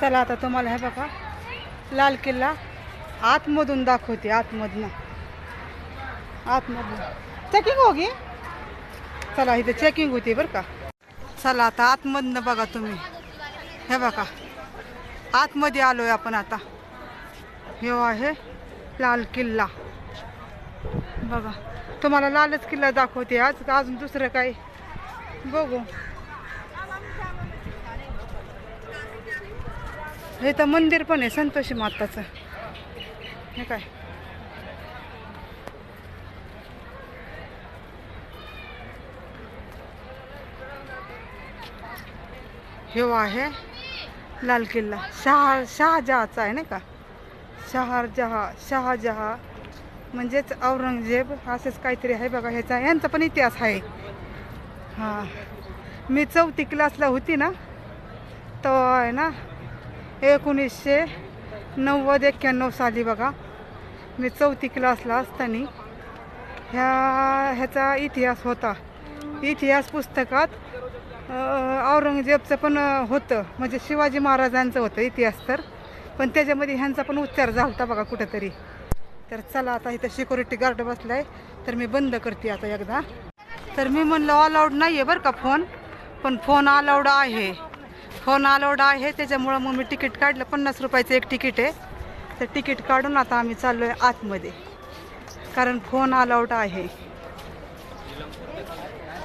चला आता तुम्हाला हे बघा. लाल किल्ला आतमधून दाखवते आतमधनं. आतमधून. चेकिंग होगी? चला इथे चेकिंग होती बरं का. चला आता आतमधनं बघा तुम्ही. हे बघा. आतमध्ये आलोय आपण आता. हे आहे लाल किल्ला. बघा. तुम्हाला लालच किल्ला दाखवते आज. अजून दुसरं काही बघू. हे तर मंदिर पण आहे संतोषी माताचं. हे काय? हे आहे लाल किल्ला. शहा शहाजहाचा आहे नाही का? शहाजहा शहाजहा. म्हणजेच औरंगजेब असंच काहीतरी आहे बघा ह्याचा यांचा पण इतिहास आहे. हां. मी चौथी क्लासला होती ना तो आहे ना एकोणीसशे नव्वद एक्क्याण्णव साली बघा. मी चौथी क्लासला असताना ह्या ह्याचा इतिहास होता. इतिहास पुस्तकात औरंगजेबचं पण होतं. म्हणजे शिवाजी महाराजांचं होतं इतिहास तर. पण त्याच्यामध्ये ह्यांचा पण उच्चार झाला होता बघा कुठंतरी. तर चला आता इथं सिक्युरिटी गार्ड बसलाय. तर मी बंद करते आता एकदा. तर मी म्हणलं अलाउड नाही आहे बरं का फोन पण फोन अलाउड आहे. हो, फोन अलाउड आहे. त्याच्यामुळं मग मी तिकीट काढलं. पन्नास रुपयाचं एक तिकीट आहे. तर तिकीट काढून आता आम्ही चाललो आहे आतमध्ये. कारण फोन अलाउड आहे.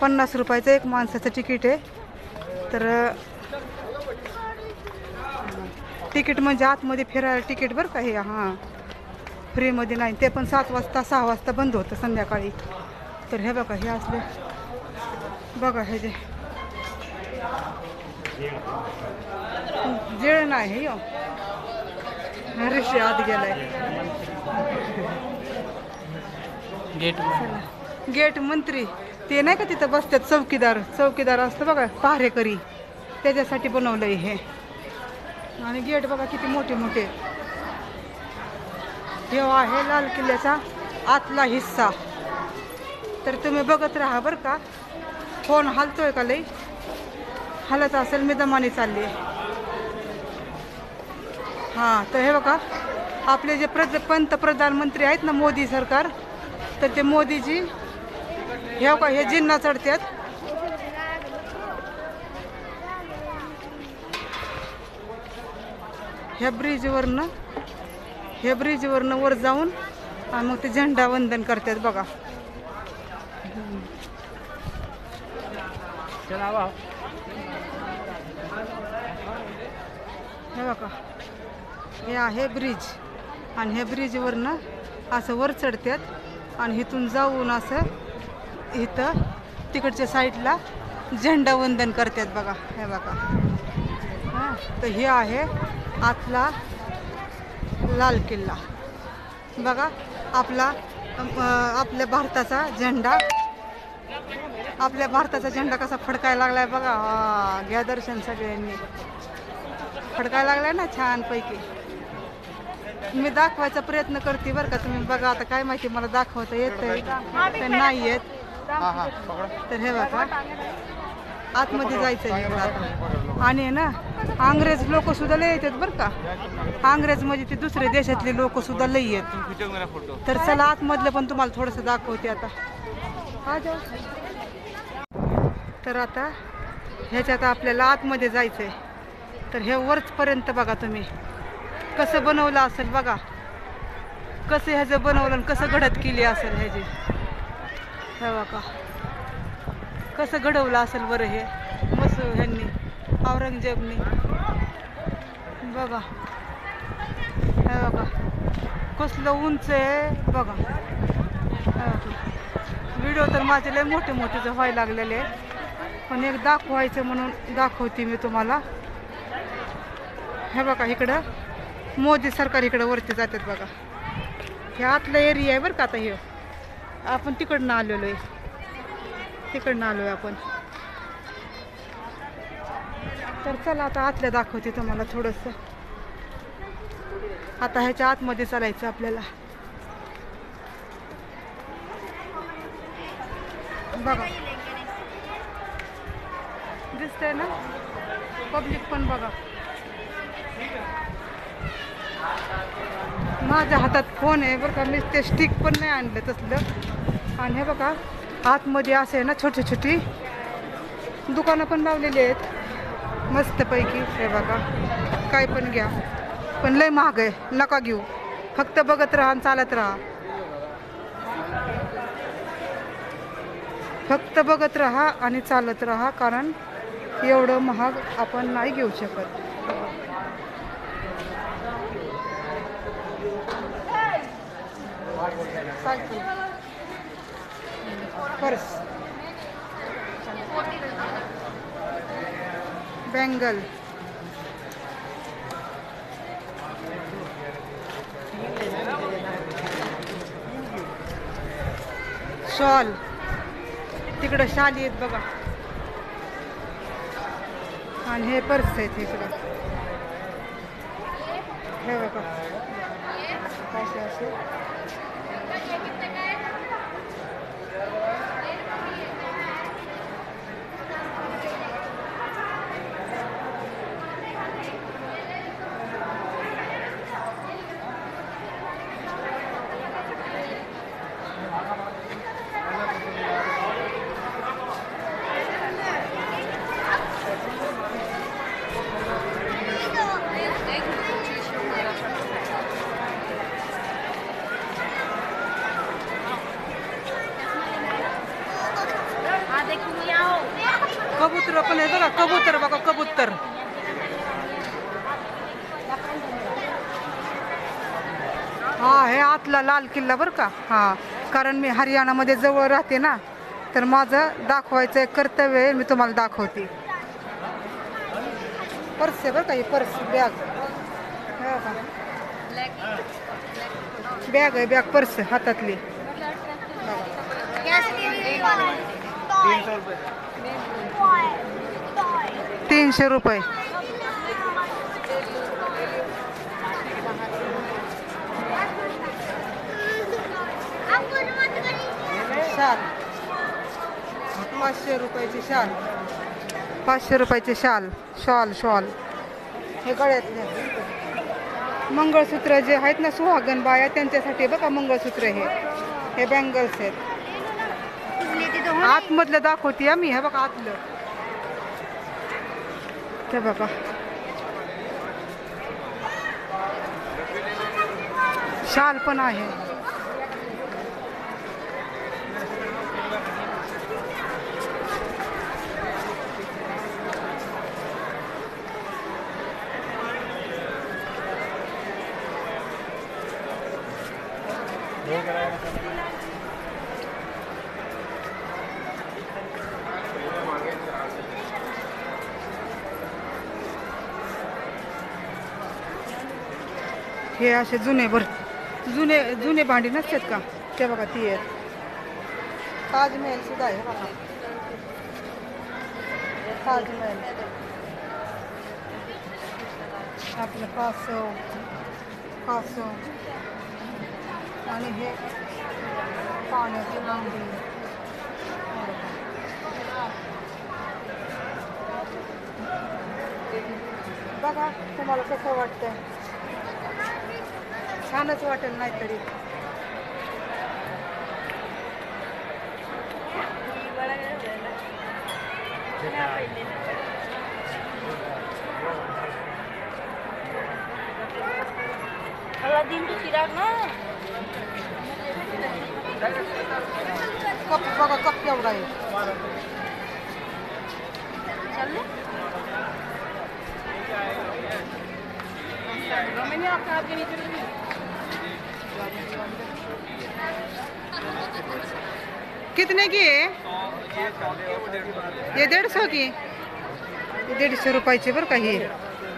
पन्नास रुपयाचं एक माणसाचं तिकीट आहे. तर तिकीट म्हणजे आतमध्ये फिरायला तिकीट बरं का हे? हां. फ्रीमध्ये नाही. ते पण सात वाजता सहा वाजता बंद होतं संध्याकाळी. तर हे बघा हे असले. बघा हे जे. जेळ नाही यो. ऋषी आत गेलाय. गेट गेट मंत्री. ते नाही का तिथं बसतात चौकीदार? चौकीदार असतं बघा पहारेकरी त्याच्यासाठी बनवलंय हे. आणि गेट बघा किती मोठे मोठे. हे आहे लाल किल्ल्याचा आतला हिस्सा. तर तुम्ही बघत राहा बरं का. फोन हलतोय का लई? हलत असेल मी दमाने चालली. हां तर हे बघा आपले जे प्रज पंतप्रधानमंत्री आहेत ना मोदी सरकार तर ते मोदीजी हे का हे जिन्ना चढतात ह्या ब्रिजवरनं ह्या ब्रिजवरनं वर जाऊन आणि मग ते झेंडा वंदन करतात बघा चला वा हे बघा. हे आहे ब्रिज आणि ह्या ब्रिजवरनं असं वर चढतात आणि इथून जाऊन असं इथं तिकडच्या साईडला झेंडा वंदन करतात बघा. हे बघा. हां तर हे आहे आतला लाल किल्ला. बघा आपला आपल्या भारताचा झेंडा. आपल्या भारताचा झेंडा कसा फडकायला लागलाय बघा. गॅदर्शन घ्या दर्शन सगळ्यांनी. फडकायला लागलाय ना छानपैकी. मी दाखवायचा प्रयत्न करते बरं का तुम्ही बघा आता काय माहिती मला दाखवता तर नाही येत. तर हे बघा आतमध्ये जायचं आहे आणि ना अंग्रेज लोक सुद्धा लय येतात बरं का. अंग्रेज म्हणजे ते दुसरे देशातले लोक सुद्धा लय येत. तर चला आतमधलं पण तुम्हाला थोडंसं दाखवते आता. तर आता ह्याच्यात आपल्याला आतमध्ये जायचं आहे तर हे वरचपर्यंत बघा तुम्ही. कसं बनवलं असेल बघा. कसं ह्याचं बनवलं आणि कसं घडत केली असेल ह्याची हे बघा. कसं घडवलं असेल बरं हे. मस ह्यांनी औरंगजेबनी. बघा. हे बघा. कसलं उंच आहे बघा. व्हिडिओ तर माझे लय मोठे मोठे जे व्हायला लागलेले पण एक दाखवायचं म्हणून दाखवते मी तुम्हाला. हे बघा इकडं. मोदी सरकार इकडं वरती जातात बघा. हे आतला एरिया आहे बरं का आता हे. आपण तिकडनं आलेलो आहे. तिकडनं आलो आहे आपण. तर चला आता आतल्या दाखवते तुम्हाला थोडंसं. आता ह्याच्या आतमध्ये चालायचं आपल्याला. बघा. दिसतंय ना? पब्लिक पण बघा. माझ्या हातात फोन आहे बरं का. मी ते स्टिक पण नाही आणलं तसलं. आणि हे बघा आतमध्ये असं आहे ना छोटी छोटी दुकानं पण लावलेली आहेत. मस्तपैकी हे बघा. काय पण घ्या. पण लय महाग आहे. नका घेऊ. फक्त बघत राहा आणि चालत राहा. फक्त बघत राहा आणि चालत राहा कारण एवढं महाग आपण नाही घेऊ शकत. Purse bangle. शॉल. तिकडं शाली आहेत बघा. आणि हे पर्स आहेत इकडं. हे बघा. असे असे कबूतर पण आहे बघा कबूतर बघा कबूतर. हा हे आतला लाल किल्ला बरं का? हा कारण मी हरियाणामध्ये जवळ राहते ना तर माझं दाखवायचं एक कर्तव्य आहे मी तुम्हाला दाखवते. पर्स आहे बरं का ही पर्स बॅग. बॅग आहे बॅग पर्स हातातली. तीनशे रुपये. शाल. पाचशे रुपयाची शाल. पाचशे रुपयाची शाल. Shawl shawl. हे गळ्यातले. मंगळसूत्र जे आहेत ना सुहागन बाया त्यांच्यासाठी बघा मंगळसूत्र हे. हे बँगल्स आहेत. आतमधलं दाखवते मी हे बघा आतलं. ते बाबा शाल पण आहे. असे जुने भर जुने जुने भांडी नसतात का? ते बघा ती आहेत. ताजमहल सुद्धा आहे बघा. ताजमहल. आपलं कासव कासव आणि हे पाण्याची भांडी. बघा तुम्हाला कसं वाटतं छानच वाटेल नाहीतरी दिन तो चिराग ना कप बघा कप केवढा आहे चल कितने की हे? दीडशे की। हे दीडशे रुपयाची बरं का हे।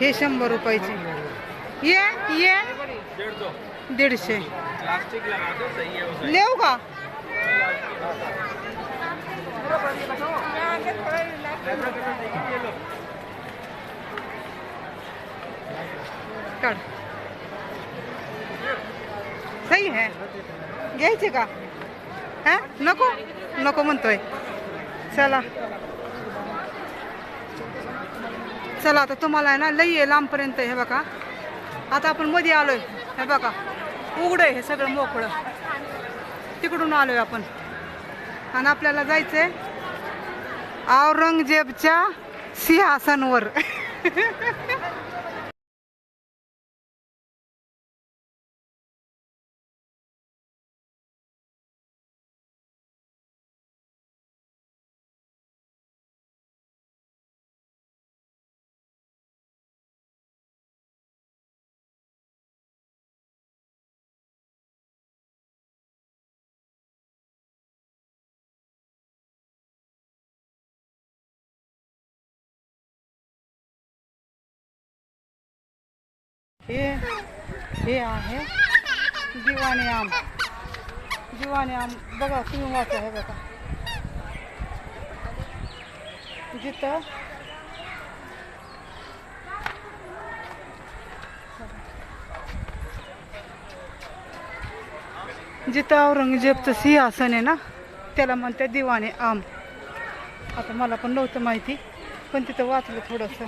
हे शंभर रुपयाची ये ये? दीडशे लेऊ का। काढ सही है। घ्यायचे का हा? नको? नको म्हणतोय। चला। चला आता तुम्हाला आहे ना लई आहे लांबपर्यंत हे बघा. आता आपण मध्ये आलोय हे बघा. उघडं आहे हे सगळं मोकळं. तिकडून आलोय आपण. आणि आपल्याला जायचंय औरंगजेबच्या सिंहासनवर. हे हे आहे दिवाणे आम. दिवाणे आम. बघा तुम्ही वाचा हे बघा. जिथं जिथं औरंगजेबचं सिंहासन आहे ना त्याला म्हणतात दिवाणे आम. आता मला पण नव्हतं माहिती पण तिथं वाचलं थोडंसं.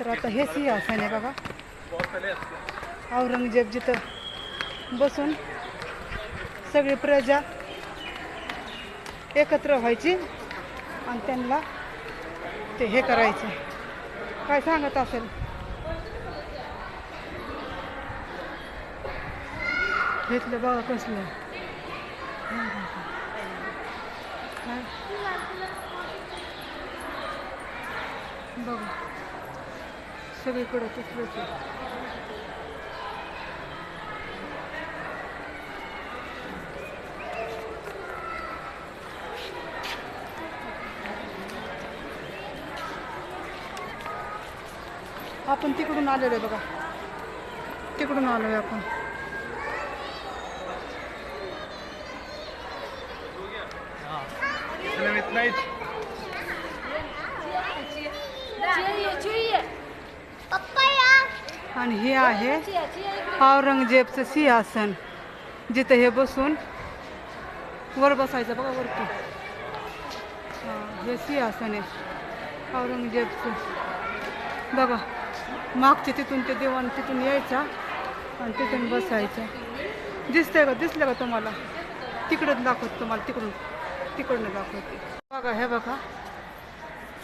तर आता हे सिंहासन आहे बघा. औरंगजेब जिथं बसून सगळी प्रजा एकत्र व्हायची आणि त्यांना ते हे करायचे. काय सांगत असेल? घेतलं बघा कसलं? बघा. सगळीकडं तसलंच आहे. आपण तिकडून आलेलो आहे बघा. तिकडून आलो आहे आपण नाही आणि हे आहे औरंगजेबचं सिंहासन. जिथं हे बसून वर बसायचं बघा वरती. हां हे सिंहासन आहे. औरंगजेबचं. बघा मागचे तिथून ते देवान तिथून यायचा आणि तिथून बसायचं. दिसतंय का? दिसलं का तुम्हाला? तिकडंच दाखवत तुम्हाला तिकडून तिकडनं दाखवते. बघा हे बघा.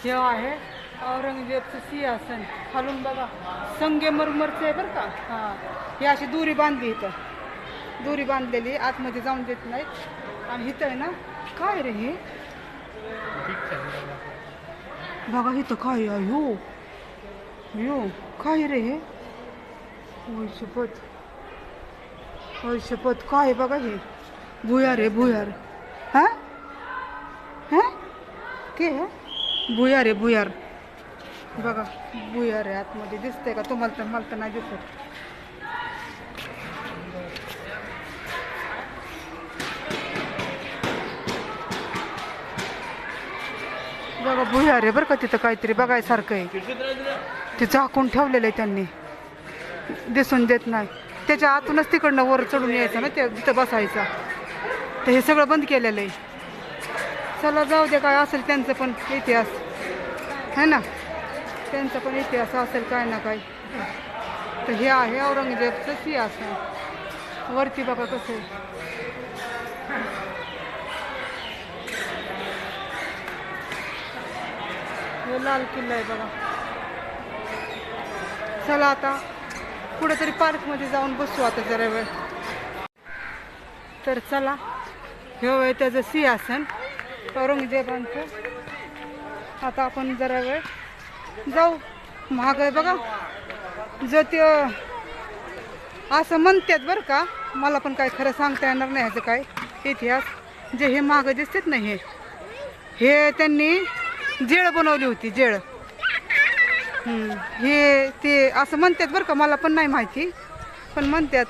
हे आहे औरंगजेबचं सिंहासन खालून बघा. संगेमरमरचं आहे बरं का? हां. ही अशी दोरी बांधली इथं. दोरी बांधलेली आतमध्ये जाऊन देत नाहीत. आणि इथं आहे ना काय रे हे? बघा इथं काय आहे यो काय रे हे? होय शपथ. होय शपथ काय आहे बघा हे? भुयार आहे भुयार हां? हां? के? भुयार आहे भुयार बघा भुयार आहे आतमध्ये दिसतंय का? तुम्हाला तर मला तर नाही दिसत. बघा भुयार आहे बरं का तिथं काहीतरी बघायसारखं आहे. ते झाकून ठेवलेलं आहे त्यांनी. दिसून देत नाही. त्याच्या आतूनच तिकडनं वर चढून यायचं ना ते तिथं बसायचं. तर हे सगळं बंद केलेलं आहे. चला जाऊ दे काय असेल त्यांचं पण इतिहास. है ना? त्यांचा पण इतिहास असेल काय ना काय. तर हे आहे औरंगजेबचं सिंहासन वरती बघा कसं. आहे हे लाल किल्ला आहे बघा. चला आता कुठेतरी पार्कमध्ये जाऊन बसू आता जरा वेळ. तर चला. हे वय त्याचं सिंहासन. औरंगजेबांचं. आता आपण जरा वेळ जाऊ. महाग आहे बघा. जर ते असं म्हणतात बरं का मला पण काय खरं सांगता येणार नाही ह्याचं काय इतिहास. जे हे महाग दिसतात ना हे हे त्यांनी जेळ बनवली होती जेळ. हे ते असं म्हणतात बरं का मला पण नाही माहिती पण म्हणतात.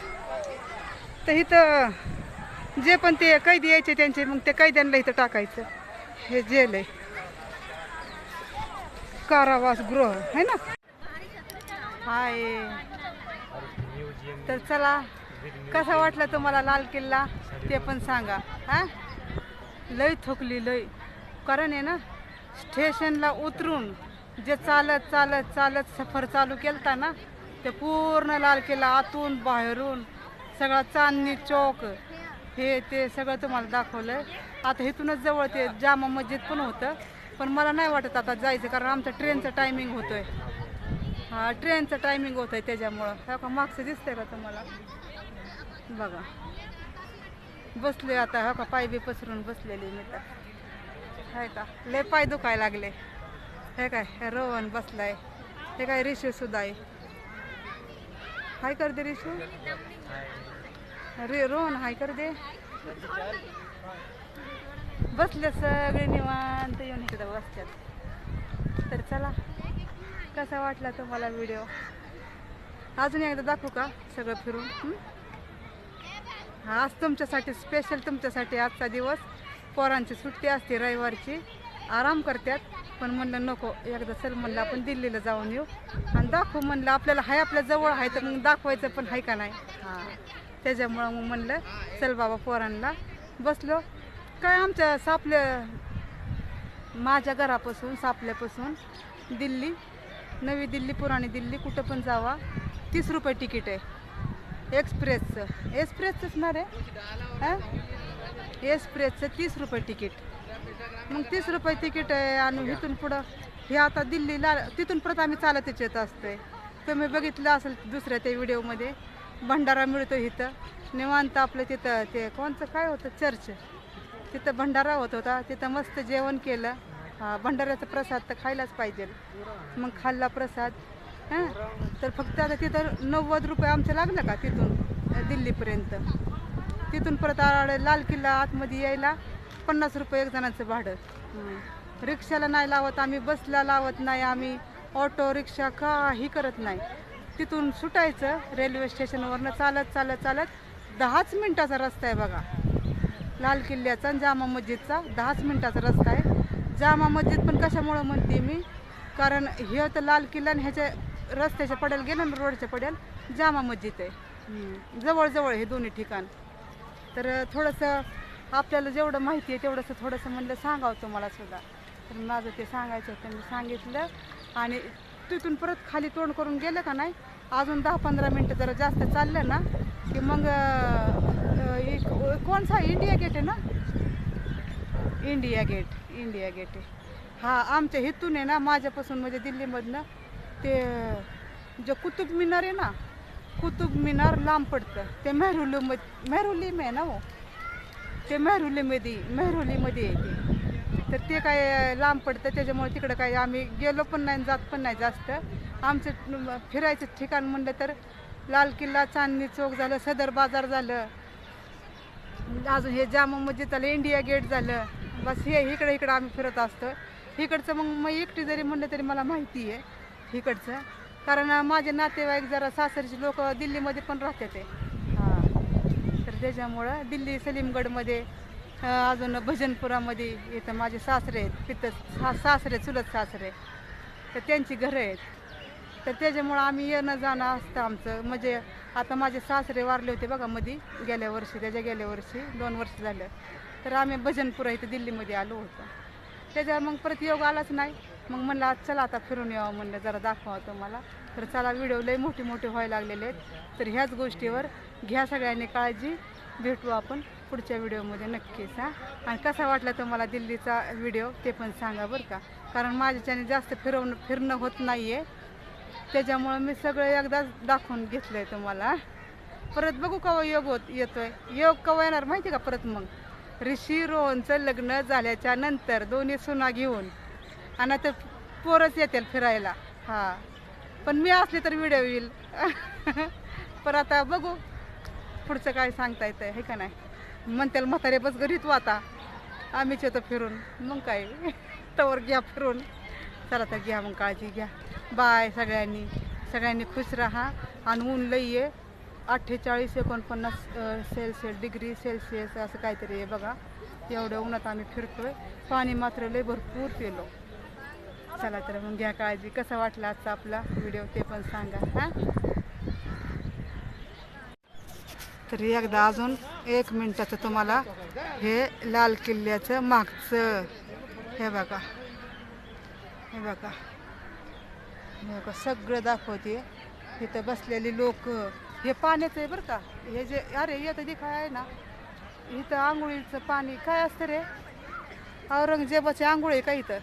तर इथं जे पण ते कैदी यायचे त्यांचे मग ते कैद्यांना इथं टाकायचं. हे जेल आहे. कारावास गृह आहे ना? हाय. तर चला कसा वाटला तुम्हाला लाल किल्ला? ते पण सांगा हा? लय थुकली लय. कारण आहे ना स्टेशनला उतरून जे चालत चालत चालत सफर चालू केलता ना ते पूर्ण लाल किल्ला आतून बाहेरून सगळा चांदणी चौक हे ते सगळं तुम्हाला दाखवलं आता इथूनच जवळ ते जामा मस्जिद पण होतं. पण मला नाही वाटत आता जायचं कारण आमचं ट्रेनचं टायमिंग होतोय. हा ट्रेनचं टायमिंग होतंय त्याच्यामुळं. हे का मागचं दिसतंय का तुम्हाला? बघा. बसले आता हा का पाय बी पसरून बसलेली मी तर. आहे का? लय पाय दुखायला लागले. हे काय? हे रोहन बसलाय. हे काय रिशू सुद्धा आहे. हाय कर दे रिशू. रे रोहन हाय कर दे. बसले सगळे निवांत येऊन इकडे बसतात. तर चला कसा वाटला तुम्हाला व्हिडिओ अजून एकदा दाखवू का सगळं फिरून? हा? आज तुमच्यासाठी स्पेशल तुमच्यासाठी आजचा दिवस. पोरांची सुट्टी असते रविवारची. आराम करतात पण म्हणलं नको एकदा चल म्हणलं आपण दिल्लीला जाऊन येऊ. आणि दाखवू म्हणलं आपल्याला हाय आपल्या जवळ आहे तर मग दाखवायचं पण आहे का नाही? हां त्याच्यामुळं मग म्हणलं चल बाबा पोरांना. बसलो काय आमच्या सापल्या माझ्या घरापासून सापल्यापासून दिल्ली नवी दिल्ली पुराणी दिल्ली कुठं पण जावा तीस रुपये तिकीट आहे. एक्सप्रेसचं. एक्सप्रेसचंच ना रे हां? एक्सप्रेसचं तीस रुपये तिकीट. मग तीस रुपये तिकीट आहे आणि इथून पुढं हे आता दिल्लीला तिथून परत आम्ही चालतच येत असतोय. तुम्ही बघितलं असेल दुसऱ्या त्या व्हिडिओमध्ये भंडारा मिळतो इथं. निवांत आपलं तिथं ते कोणचं काय होतं? चर्च. तिथं भंडारा होत होता. तिथं मस्त जेवण केलं. भंडाऱ्याचा प्रसाद तर खायलाच पाहिजे. मग खाल्ला प्रसाद. हां? तर फक्त आता तिथं नव्वद रुपये आमचं लागलं का तिथून? दिल्लीपर्यंत. तिथून परत लाल किल्ला आतमध्ये यायला पन्नास रुपये एक जणांचं भाडं. रिक्षाला नाही लावत आम्ही बसला लावत नाही आम्ही. ऑटो रिक्षा काही करत नाही. तिथून सुटायचं. रेल्वे स्टेशनवरनं चालत चालत चालत दहाच मिनटाचा रस्ता आहे बघा. लाल किल्ल्याचा आणि जामा मस्जिदचा. दहाच मिनटाचा रस्ता आहे. जामा मस्जिद पण कशामुळं म्हणते मी? कारण हे तर लाल किल्ला आणि ह्याच्या रस्त्याच्या पडेल गेलं ना रोडच्या पडेल जामा मस्जिद आहे. जवळजवळ हे दोन्ही ठिकाण. तर थोडंसं आपल्याला जेवढं माहिती आहे तेवढंसं थोडंसं म्हणलं सांगावं तुम्हाला सुद्धा. तर माझं ते सांगायचं होतं मी सांगितलं. आणि तिथून परत खाली तोंड करून गेलं का नाही अजून दहा पंधरा मिनटं जरा जास्त चाललं ना की मग कौन सा? इंडिया गेट आहे ना? इंडिया गेट इंडिया गेट आहे हा आमच्या हेतून आहे ना माझ्यापासून म्हणजे दिल्लीमधनं ते जे कुतुब मिनार आहे ना कुतुब मिनार लांब पडतं. ते मेहरुलीम मेहरुलीम आहे ना हो ते मेहरुलीमध्ये मेहरुलीमध्ये आहे ते. तर ते काय लांब पडतं त्याच्यामुळे तिकडं काय आम्ही गेलो पण नाही जात पण नाही जास्त. आमचं फिरायचं ठिकाण म्हणलं तर लाल किल्ला चांदणी चौक झालं सदर बाजार झालं अजून हे जामा मस्जिद झालं इंडिया गेट झालं बस हे इकडे इकडं आम्ही फिरत असतो. इकडचं मग मग एकटी जरी म्हणलं तरी मला माहिती आहे इकडचं. कारण माझे नातेवाईक जरा सासरीचे लोक दिल्लीमध्ये पण राहते ते. हां. तर त्याच्यामुळं दिल्ली सलीमगडमध्ये अजून भजनपुरामध्ये इथं माझे सासरे आहेत. तिथं सा सासरे चुलत सासरे. तर त्यांची घरं आहेत. तर त्याच्यामुळं आम्ही येणं जाणं असतं आमचं. म्हणजे आता माझे सासरे वारले होते बघा मधी गेल्या वर्षी त्याच्या गेल्या वर्षी दोन वर्ष झालं. तर आम्ही भजनपुरा इथं दिल्लीमध्ये आलो होतो. त्याच्यावर मग परत योग आलाच नाही. मग म्हणलं आज चला आता फिरून यावं म्हणलं जरा दाखवा तुम्हाला. तर चला व्हिडिओ लय मोठे मोठे व्हायला लागलेले आहेत. तर ह्याच गोष्टीवर घ्या सगळ्यांनी काळजी. भेटू आपण पुढच्या व्हिडिओमध्ये नक्कीच हां. आणि कसा वाटला तुम्हाला दिल्लीचा व्हिडिओ ते पण सांगा बरं का. कारण माझ्याच्याने जास्त फिरवणं फिरणं होत नाही आहे त्याच्यामुळं मी सगळं एकदाच दाखवून घेतलं आहे तुम्हाला. परत बघू कवा योग होत येतोय. योग कवा येणार माहिती का परत मग? ऋषी रोहनचं लग्न झाल्याच्यानंतर दोन्ही सुना घेऊन. आणि आता पोरच येतील फिरायला. हां. पण मी असले तर व्हिडिओ येईल. पण आता बघू. पुढचं काय सांगता येतं हे का नाही? म्हणतील म्हातारे बस घरीच तू आता. आम्हीच येतो फिरून. मग काय? तवर घ्या फिरून. चला तर घ्या मग काळजी घ्या. बाय सगळ्यांनी. सगळ्यांनी खुश राहा. आणि ऊन लई आहे. अठ्ठेचाळीस एकोणपन्नास सेल्सिअस डिग्री सेल्सिअस असं काहीतरी आहे बघा. एवढ्या उन्हात आम्ही फिरतोय. पाणी मात्र लय भरपूर पिलो. चला तर मग घ्या काळजी. कसा वाटला आजचा आपला व्हिडिओ ते पण सांगा हां? तरी एकदा अजून एक मिनटाचं तुम्हाला हे लाल किल्ल्याचं मागचं. हे बघा. हे बघा. हे का सगळं दाखवते. इथं बसलेली लोक हे पाण्याचं आहे बरं का. हे जे अरे येतं दिखाय आहे ना. इथं आंघोळीचं पाणी काय असतं रे? औरंगजेबाची आंघोळ आहे का इथं?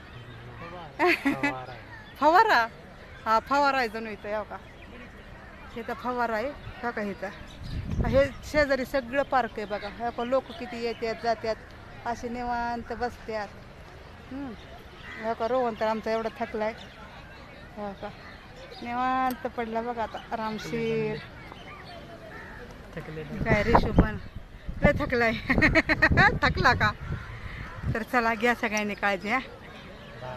फवारा? हा फवारा आहे जणू इथं याव का? इथं फवारा आहे का का इथं. हे शेजारी सगळं पार्क आहे बघा. हे का लोक किती येतात जातात असे निवांत बसतात. ह्या का रोहन तर आमचा एवढा आहे हो का? निवांत पडला बघा आता आरामशीर थकले काय रेशो पण लय थकलाय. थकला का? तर चला घ्या सगळ्यांनी काळजी हा.